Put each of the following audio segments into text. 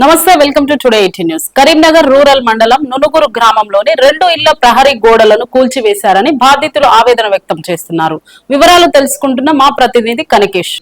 నమస్తే welcome to today eighty news. Karimnagar rural మండలం నునుగురు గ్రామంలోని రెండు ఇళ్ళ ప్రహరీ గోడలను కూల్చివేశారని బాధితులు ఆవేదన వ్యక్తం చేస్తున్నారు. వివరాలు తెలుసుకుంటున్న మా ప్రతినిధి కనికేష్.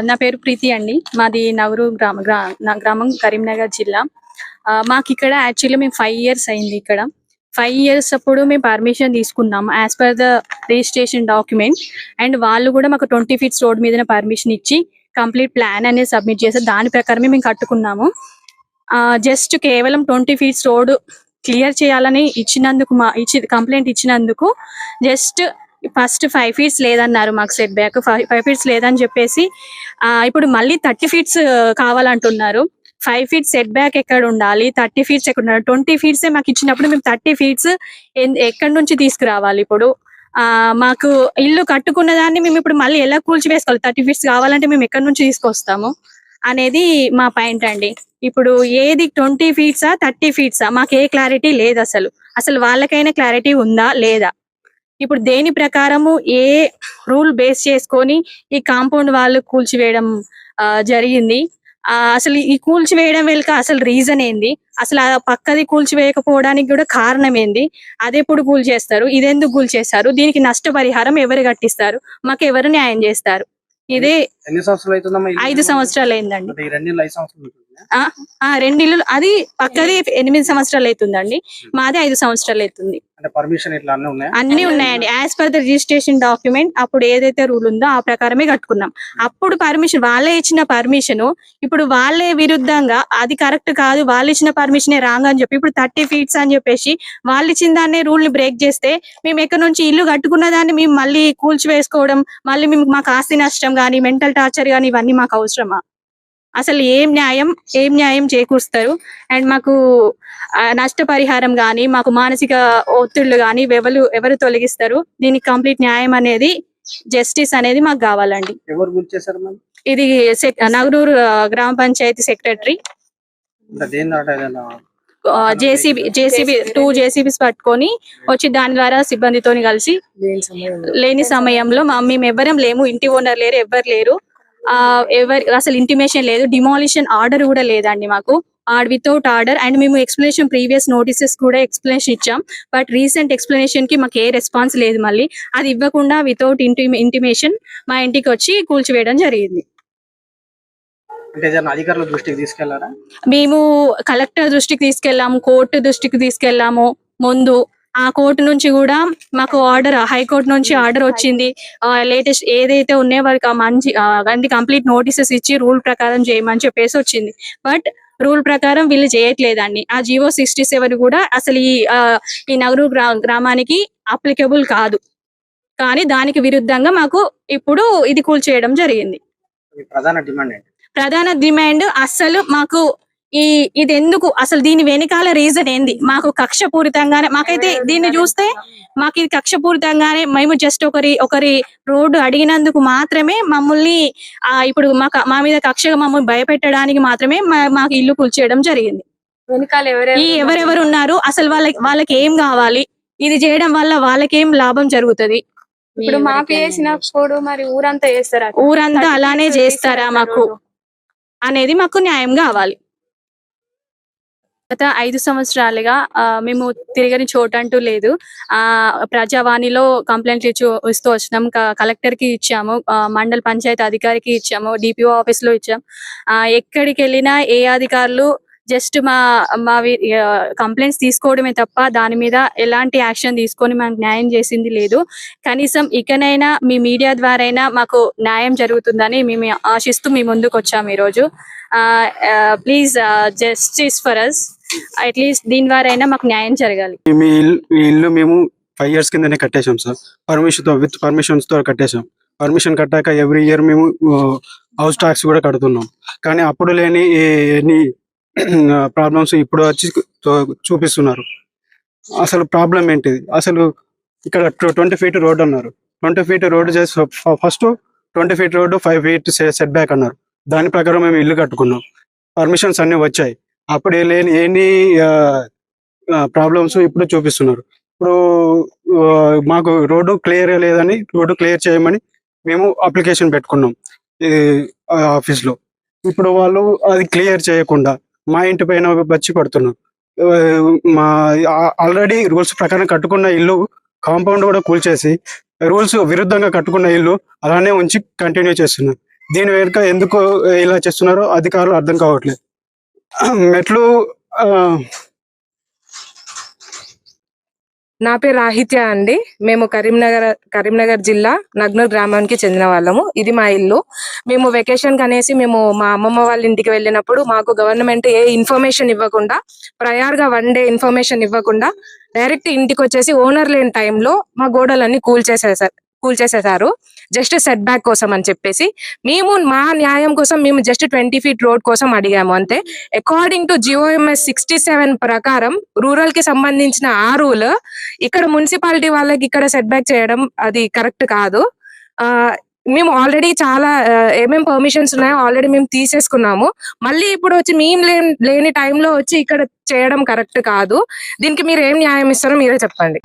నా పేరు ప్రీతి అండి. మాది నవరు గ్రామ గ్రా- నా గ్రామం కరీంనగర్ జిల్లా. మాకు ఇక్కడ యాక్చువల్లీ మేము ఫైవ్ ఇయర్స్ అయింది ఇక్కడ. ఫైవ్ ఇయర్స్ అప్పుడు మేము పర్మిషన్ తీసుకున్నాం as per the registration document and వాళ్ళు కూడా మాకు ట్వంటీ ఫీట్స్ రోడ్ మీద పర్మిషన్ ఇచ్చి కంప్లీట్ ప్లాన్ అనేది సబ్మిట్ చేస్తే దాని ప్రకారమే మేము కట్టుకున్నాము. జస్ట్ కేవలం ట్వంటీ ఫీట్స్ రోడ్ క్లియర్ చేయాలని ఇచ్చినందుకు మా ఇచ్చి కంప్లైంట్ ఇచ్చినందుకు జస్ట్ ఫస్ట్ ఫైవ్ ఫీట్స్ లేదన్నారు మాకు సెట్ బ్యాక్ ఫైవ్ ఫీట్స్ లేదని చెప్పేసి ఇప్పుడు మళ్ళీ థర్టీ ఫీట్స్ కావాలంటున్నారు. ఫైవ్ ఫీట్ సెట్ బ్యాక్ ఎక్కడ ఉండాలి? థర్టీ ఫీట్స్ ఎక్కడ ఉండాలి? ట్వంటీ ఫీట్స్ మాకు ఇచ్చినప్పుడు మేము థర్టీ ఫీట్స్ ఎక్కడి నుంచి తీసుకురావాలి ఇప్పుడు? ఆ మాకు ఇల్లు కట్టుకున్న దాన్ని మేము ఇప్పుడు మళ్ళీ ఎలా కూల్చివేసుకోవాలి? థర్టీ ఫీట్స్ కావాలంటే మేము ఎక్కడి నుంచి తీసుకొస్తాము? అనేది మా పాయింట్ అండి. ఇప్పుడు ఏది ట్వంటీ ఫీట్సా థర్టీ ఫీట్సా? మాకు ఏ క్లారిటీ లేదు అసలు. అసలు వాళ్ళకైనా క్లారిటీ ఉందా లేదా? ఇప్పుడు దేని ప్రకారము ఏ రూల్ బేస్ చేసుకొని ఈ కాంపౌండ్ వాళ్ళు కూల్చివేయడం జరిగింది? అసలు ఈ కూల్చివేయడం వెనుక అసలు రీజన్ ఏంది? అసలు ఆ పక్కది కూల్చివేయకపోవడానికి కూడా కారణం ఏంది? అది ఎప్పుడు కూల్ చేస్తారు? ఇది ఎందుకు కూల్ చేస్తారు? దీనికి నష్టపరిహారం ఎవరు కట్టిస్తారు? మాకు ఎవరు న్యాయం చేస్తారు? ఇదే? ఐదు సంవత్సరాలు అయిందండి. రెండు ఇల్లు అది పక్కది ఎనిమిది సంవత్సరాలు అవుతుందండి. మాది ఐదు సంవత్సరాలు అవుతుంది. అంటే పర్మిషన్ ఇట్లా అన్నీ ఉన్నాయా? అన్ని ఉన్నాయండి. As per the registration document అప్పుడు ఏదైతే రూల్ ఉందో ఆ ప్రకారమే కట్టుకున్నాం. అప్పుడు పర్మిషన్ వాళ్ళే ఇచ్చిన పర్మిషన్ ఇప్పుడు వాళ్ళే విరుద్ధంగా అది కరెక్ట్ కాదు వాళ్ళు ఇచ్చిన పర్మిషన్ రాంగ్ అని చెప్పి ఇప్పుడు థర్టీ ఫీట్స్ అని చెప్పేసి వాళ్ళు ఇచ్చిన దాన్ని రూల్ని బ్రేక్ చేస్తే మేము ఎక్కడి నుంచి ఇల్లు కట్టుకున్న దాన్ని మేము మళ్ళీ కూల్చివేసుకోవడం మళ్ళీ మేము మాకు ఆస్తి నష్టం కానీ మెంటల్ టార్చర్ కానీ ఇవన్నీ మాకు అవసరమా? అసలు ఏం న్యాయం ఏం న్యాయం చేకూరుస్తారు? అండ్ మాకు నష్టపరిహారం కానీ మాకు మానసిక ఒత్తిళ్ళు కానీ ఎవరు ఎవరు తొలగిస్తారు? దీనికి కంప్లీట్ న్యాయం అనేది జస్టిస్ అనేది మాకు కావాలండి. ఇది నగరూరు గ్రామ panchayat secretary. JCB JCB two JCBs పట్టుకొని వచ్చి దాని ద్వారా సిబ్బందితోని కలిసి లేని సమయంలో. మా- మేము ఎవరం లేము. ఇంటి ఓనర్ లేరు ఎవరు లేరు. ఎవరి అసలు ఇంటిమేషన్ లేదు. డిమాలిషన్ ఆర్డర్ కూడా లేదండి మాకు. ఆర్ వితౌట్ ఆర్డర్ అండ్ మేము ఎక్స్ప్లెనేషన్ ప్రీవియస్ నోటీసెస్ కూడా ఎక్స్ప్లెనేషన్ ఇచ్చాం. బట్ రీసెంట్ ఎక్స్ప్లెనేషన్కి మాకు ఏ రెస్పాన్స్ లేదు మళ్ళీ. అది ఇవ్వకుండా వితౌట్ ఇంటి ఇంటిమేషన్ మా ఇంటికి వచ్చి కూల్చివేయడం జరిగింది. అధికారుల దృష్టికి తీసుకెళ్ళారా? మేము కలెక్టర్ దృష్టికి తీసుకెళ్ళాము కోర్టు దృష్టికి తీసుకెళ్ళాము. ముందు ఆ కోర్టు నుంచి కూడా మాకు ఆర్డర్ హైకోర్టు నుంచి ఆర్డర్ వచ్చింది. లేటెస్ట్ ఏదైతే ఉన్నాయో వారికి ఆ మంచి అన్ని కంప్లీట్ నోటీసెస్ ఇచ్చి రూల్ ప్రకారం చేయమని చెప్పేసి వచ్చింది. బట్ రూల్ ప్రకారం వీళ్ళు చేయట్లేదండి. ఆ జివో సిక్స్టీ సెవెన్ కూడా అసలు ఈ ఈ నగరు గ్రా గ్రామానికి అప్లికబుల్ కాదు. కానీ దానికి విరుద్ధంగా మాకు ఇప్పుడు ఇది కూల్ చేయడం జరిగింది. ప్రధాన డిమాండ్ అస్సలు మాకు ఈ ఇది ఎందుకు అసలు దీని వెనకాల రీజన్ ఏంది? మాకు కక్షపూరితంగానే మాకైతే దీన్ని చూస్తే మాకు ఇది కక్షపూరితంగానే మేము జస్ట్ ఒకరి ఒకరి రోడ్డు అడిగినందుకు మాత్రమే మమ్మల్ని ఆ ఇప్పుడు మాకు మా మీద కక్షగా మమ్మల్ని భయపెట్టడానికి మాత్రమే మా- మాకు ఇల్లు కూల్చేయడం జరిగింది. వెనకాల ఈ ఎవరెవరు ఉన్నారు అసలు వాళ్ళకి వాళ్ళకి ఏం కావాలి? ఇది చేయడం వల్ల వాళ్ళకేం లాభం జరుగుతది? ఇప్పుడు మాకు వేసినప్పుడు మరి ఊరంతా వేస్తారా ఊరంతా అలానే చేస్తారా మాకు? అనేది మాకు న్యాయం కావాలి. గత ఐదు సంవత్సరాలుగా ఆ, మేము తిరగని చోటు అంటూ లేదు. ఆ ప్రజావాణిలో కంప్లైంట్లు ఇచ్చి ఇస్తూ వచ్చినాం. కలెక్టర్కి ఇచ్చాము. ఆ, మండల పంచాయతీ అధికారికి ఇచ్చాము. డిపిఓ ఆఫీస్లో ఇచ్చాం. ఆ, ఎక్కడికి వెళ్ళినా ఏ అధికారులు జస్ట్ మా మావి కంప్లైంట్స్ తీసుకోవడమే తప్ప దాని మీద ఎలాంటి యాక్షన్ తీసుకొని మనకు న్యాయం చేసింది లేదు. కనీసం ఇకనైనా మీ మీడియా ద్వారా అయినా మాకు న్యాయం జరుగుతుందని మేము ఆశిస్తూ మీ ముందుకు వచ్చాము ఈరోజు. Please justice for us at least దీని ద్వారా అయినా మాకు న్యాయం జరగాలి. మీ ఇల్లు ఇల్లు మేము ఫైవ్ ఇయర్స్ కిందనే కట్టేశాం సార్. పర్మిషన్తో విత్ పర్మిషన్స్తో కట్టేశాం. పర్మిషన్ కట్టాక ఎవ్రీ ఇయర్ మేము హౌస్ ట్యాక్స్ కూడా కడుతున్నాం. కానీ అప్పుడు లేని ఎన్ని ప్రాబ్లమ్స్ ఇప్పుడు వచ్చి చూపిస్తున్నారు. అసలు ప్రాబ్లం ఏంటిది? అసలు ఇక్కడ ట్వంటీ ఫీట్ రోడ్ అన్నారు. ట్వంటీ ఫీట్ రోడ్ చేసి first twenty feet road five feet set back అన్నారు. దాని ప్రకారం మేము ఇల్లు కట్టుకున్నాం. పర్మిషన్స్ అన్ని వచ్చాయి. అప్పుడు లేని ఎన్ని ప్రాబ్లమ్స్ ఇప్పుడు చూపిస్తున్నారు. ఇప్పుడు మాకు రోడ్డు క్లియర్ లేదని రోడ్డు క్లియర్ చేయమని మేము అప్లికేషన్ పెట్టుకున్నాం. ఆఫీస్లో ఆఫీస్లో. ఇప్పుడు వాళ్ళు అది క్లియర్ చేయకుండా మా ఇంటి పైన వచ్చి పడుతున్నారు మా ఆల్రెడీ రూల్స్ ప్రకారం కట్టుకున్న ఇల్లు కాంపౌండ్ కూడా కూల్చేసి రూల్స్ విరుద్ధంగా కట్టుకున్న ఇల్లు అలానే ఉంచి కంటిన్యూ చేస్తున్నారు దీని వెనుక ఎందుకు ఇలా చేస్తున్నారో అధికారులు అర్థం కావట్లేదు. మెట్లు నా పేరు రాహిత్య అండి. మేము కరీంనగర్ కరీంనగర్ జిల్లా నగ్నూర్ గ్రామానికి చెందిన వాళ్ళము. ఇది మా ఇల్లు. మేము వెకేషన్ అనేసి మేము మా అమ్మమ్మ వాళ్ళ ఇంటికి వెళ్ళినప్పుడు మాకు గవర్నమెంట్ ఏ ఇన్ఫర్మేషన్ ఇవ్వకుండా ప్రయార్గా వన్ డే ఇన్ఫర్మేషన్ ఇవ్వకుండా డైరెక్ట్ ఇంటికి వచ్చేసి ఓనర్ లేని టైంలో మా గోడలన్నీ కూల్చేసేసారు కూల్చేసేసారు జస్ట్ సెట్ బ్యాక్ కోసం అని చెప్పేసి. మేము మా న్యాయం కోసం మేము జస్ట్ ట్వంటీ ఫీట్ రోడ్ కోసం అడిగాము అంతే. According to G O Ms sixty seven ప్రకారం రూరల్కి సంబంధించిన ఆ రూల్ ఇక్కడ మున్సిపాలిటీ వాళ్ళకి ఇక్కడ సెట్ బ్యాక్ చేయడం అది కరెక్ట్ కాదు. మేము ఆల్రెడీ చాలా ఏమేమి పర్మిషన్స్ ఉన్నాయో ఆల్రెడీ మేము తీసేసుకున్నాము. మళ్ళీ ఇప్పుడు వచ్చి మేము లేని లేని టైంలో వచ్చి ఇక్కడ చేయడం కరెక్ట్ కాదు. దీనికి మీరు ఏం న్యాయం ఇస్తారో మీరే చెప్పండి.